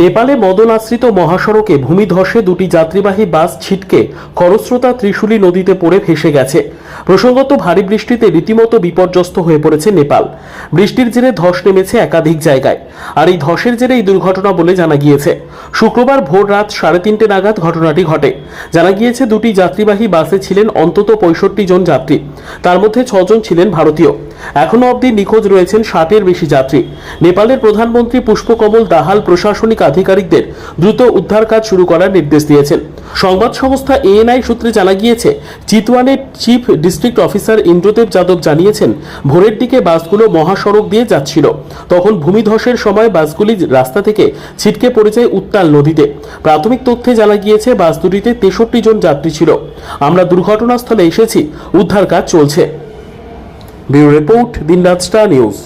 নেপালে মদন আশ্রিত মহাসড়কে ভূমিধসে দুটি যাত্রীবাহী বাস ছিটকে খরস্রোতা ত্রিশুলী নদীতে পড়ে ভেসে গেছে। প্রসঙ্গত, ভারী বৃষ্টিতে রীতিমতো বিপর্যস্ত হয়ে পড়েছে নেপাল। বৃষ্টির জেরে ধস নেমেছে একাধিক জায়গায়। আর এই ধসের জেরে এই দুর্ঘটনা বলে জানা গিয়েছে। শুক্রবার ভোর রাত সাড়ে তিনটে নাগাদ ঘটনাটি ঘটে। জানা গিয়েছে, দুটি যাত্রীবাহী বাসে ছিলেন অন্তত পঁয়ষট্টি জন যাত্রী। তার মধ্যে ছজন ছিলেন ভারতীয়। এখনও অবধি নিখোঁজ রয়েছেন ষাটের বেশি যাত্রী। নেপালের প্রধানমন্ত্রী পুষ্পকমল দাহাল প্রশাসনিক আধিকারিকদের দ্রুত উদ্ধার কাজ শুরু করার নির্দেশ দিয়েছেন। সংবাদ সংস্থা এএনআই সূত্রে জানা গিয়েছে, চিতওয়ানের chief district officer Indradev Yadav জানিয়েছেন, ভোরের দিকে বাসগুলো মহাসড়ক দিয়ে যাচ্ছিল। তখন ভূমিধসের সময় বাসগুলি রাস্তা থেকে ছিটকে পড়ে যায় উত্তাল নদীতে। প্রাথমিক তথ্যে জানা গিয়েছে বাস দুটিতে তেষট্টি জন যাত্রী ছিল। আমরা দুর্ঘটনাস্থলে এসেছি, উদ্ধার কাজ চলছে। ব্যুরো রিপোর্ট, দিনরাত স্টার নিউজ।